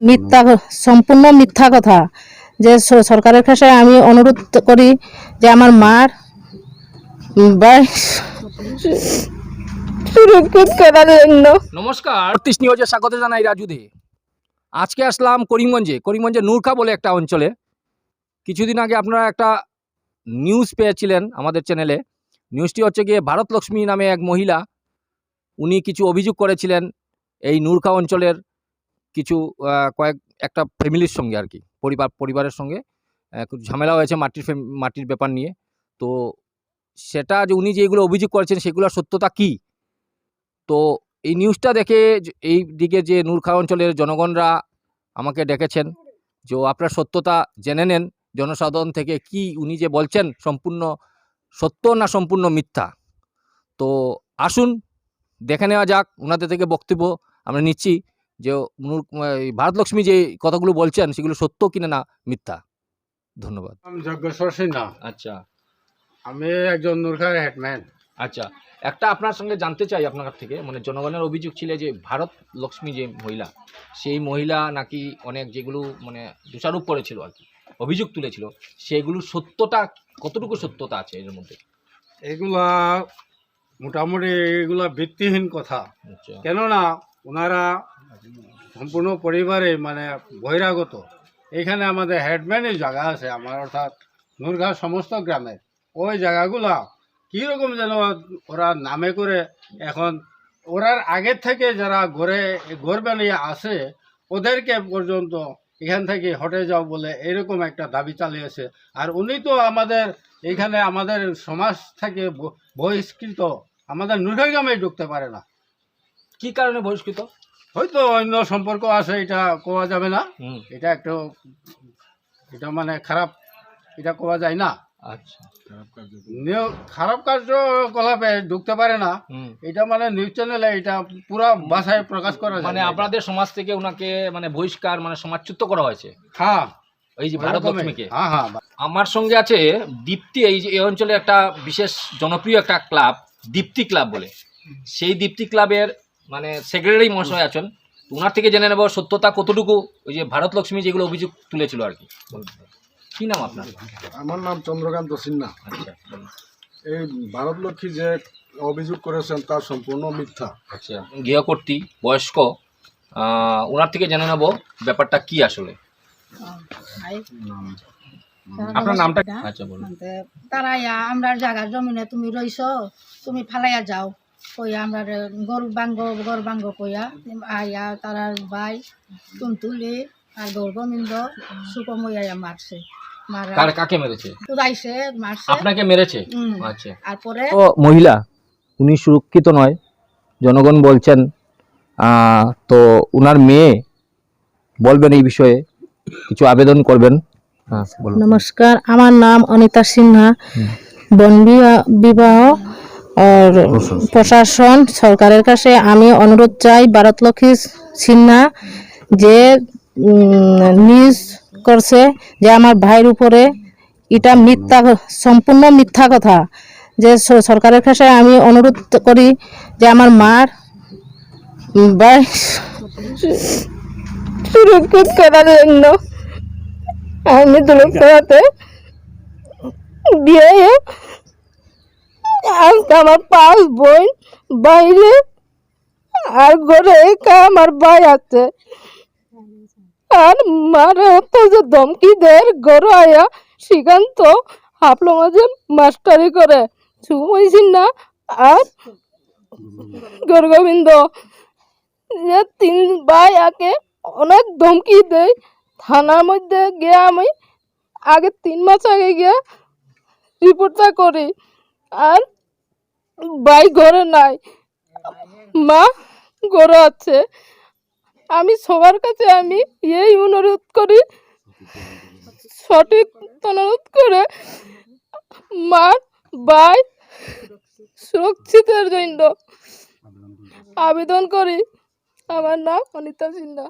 মিথ্যা সম্পূর্ণ মিথ্যা কথা। যে সরকারের কাছে আমি অনুরোধ করি যে আমার মার বয়স নমস্কার। আটত্রিশ নিউজে স্বাগত জানাই রাজু দে। আজকে আসলাম করিমগঞ্জে। করিমগঞ্জে নূরখা বলে একটা অঞ্চলে। কিছুদিন আগে আপনারা একটা নিউজ পেয়েছিলেন আমাদের চ্যানেলে। নিউজটি হচ্ছে গিয়ে ভারত লক্ষ্মী নামে এক মহিলা, উনি কিছু অভিযোগ করেছিলেন এই নূরখা অঞ্চলের কিছু কয়েক, একটা ফ্যামিলির সঙ্গে আর কি। পরিবার, পরিবারের সঙ্গে ঝামেলা হয়েছে মাটির মাটির ব্যাপার নিয়ে। তো সেটা যে উনি যেগুলো অভিযোগ করেছেন সেগুলোর সত্যতা কী? তো এই নিউজটা দেখে এই দিকে যে নূরখা অঞ্চলের জনগণরা আমাকে ডেকেছেন যে আপনার সত্যতা জেনে নেন। জনসাধারণ থেকে কি উনি যে বলছেন সম্পূর্ণ সত্য না সম্পূর্ণ মিথ্যা? তো আসুন, দেখে নেওয়া যাক, ওনাদের থেকে বক্তব্য আমরা নিচ্ছি। যে ভারতলক্ষ্মী যে কথাগুলো বলছেন সেগুলো সত্য কিনা না মিথ্যা? ধন্যবাদ। আমি যজ্ঞেশ্বর সিনহা আচ্ছা। আমি একজন নূরখার হেডম্যান। আচ্ছা একটা আপনার সঙ্গে জানতে চাই আপনার কাছ থেকে। মানে জনগণের অভিযোগ ছিল যে ভারত লক্ষ্মী যে মহিলা সেই মহিলা নাকি অনেক যেগুলো মানে দোষারোপ করেছিল আর কি অভিযোগ তুলেছিল সেগুলো সত্যতা কতটুকু সত্যতা আছে এর মধ্যে? এগুলা মোটামুটি এগুলা ভিত্তিহীন কথা। আচ্ছা। কেননা ওনারা সম্পূর্ণ পরিবারে মানে বহিরাগত। এখানে আমাদের হেডম্যানের জায়গা আছে আমার, অর্থাৎ নূরঘাট সমস্ত গ্রামের। ওই জায়গাগুলা কীরকম যেন ওরা নামে করে এখন ওরার আগের থেকে যারা ঘরে, ঘর বানিয়ে আসে ওদেরকে পর্যন্ত এখান থেকে হটে যাও বলে এরকম একটা দাবি চালিয়েছে। আর উনি তো আমাদের, এখানে আমাদের সমাজ থেকে বহিষ্কৃত। আমাদের নূরঘাট গ্রামে ঢুকতে পারে না। কি কারণে বহিষ্কৃত? হয়তো অন্য সম্পর্ক আছে এটা কোয়া যাবে না। এটা একটু এটা মানে খারাপ এটা কোয়া যায় না। আচ্ছা। খারাপ কার্যকলাপে ঢুকতে পারে না। এটা মানে নিউজ চ্যানেলে এটা পুরা ভাষায় প্রকাশ করা মানে আপনাদের সমাজ থেকে ওনাকে মানে বহিষ্কার মানে সমাজচ্যুত করা হয়েছে? হ্যাঁ। এই যে ভারত লক্ষ্মীকে হ্যাঁ হ্যাঁ। আমার সঙ্গে আছে দীপ্তি এই যে এই অঞ্চলে একটা বিশেষ জনপ্রিয় একটা ক্লাব দীপ্তি ক্লাব বলে। সেই দীপ্তি ক্লাবের মানে সেক্রেটারি মহাশয় আছেন ওনার থেকে জেনে নেব সত্যতা কতটুকু ওই যে ভারত লক্ষ্মী যেগুলো অভিযোগ তুলেছিল আর কি। কি নাম আপনার? আমার নাম চন্দ্রকান্ত সিনহা। আচ্ছা। এই ভারতলক্ষ্মী যে অভিযোগ করেছেন তা সম্পূর্ণ মিথ্যা। আচ্ছা গৃহকর্তী বয়স্ক ওনার থেকে জেনে নেব ব্যাপারটা কি আসলে। আপনার নামটা আচ্ছা বলুন। তারা ইয়া আমরা জায়গার জমিনে তুমি রইছ তুমি ফালাইয়া যাও। কইয়া আমরা গরু বাঙ্গ গরু বাঙ্গ কইয়া আইয়া তারার ভাই তুমতুলি আর গৌর গোবিন্দ মারছে। কার কাকে মেরেছে? কুদাইছে মারছে। আপনাকে মেরেছে? আচ্ছা। আর ও মহিলা উনি সুরক্ষিত নয় জনগণ বলছেন আহ, তো উনার মেয়ে বলবেন এই বিষয়ে কিছু আবেদন করবেন? হ্যাঁ নমস্কার আমার নাম অনিতা সিনহা বন বিবাহ প্রশাসন। সরকারের কাছে আমি অনুরোধ চাই ভারতলক্ষ্মী সিনহা যে নিউজ করছে যে আমার ভাইয়ের উপরে এটা মিথ্যা সম্পূর্ণ মিথ্যা কথা। যে সরকারের কাছে আমি অনুরোধ করি যে আমার মার সুরক্ষিত করার জন্য আমি দুলকপাড়াতে বিয়ে আজকে আমার পাঁচ বোন বাইরে, আর ঘরে একা আমার ভাই আছে। আর মারে অত যে ধমকি দেয় ঘরে আয়া শ্রীকান্ত হাফলো মাঝে মাস্টারি করে। সুময় না, আর গৌরগোবিন্দ, যে তিন ভাই আকে অনেক ধমকি দেয়। থানার মধ্যে গিয়ে আমি আগে তিন মাস আগে গিয়ে রিপোর্টটা করি। আর ভাই ঘরে নাই। মা ঘরে আছে। আমি সবার কাছে আমি এই অনুরোধ করি, সঠিক অনুরোধ করে মার ভাই সুরক্ষিতের জন্য আবেদন করি। আমার নাম অনিতা সিনহা।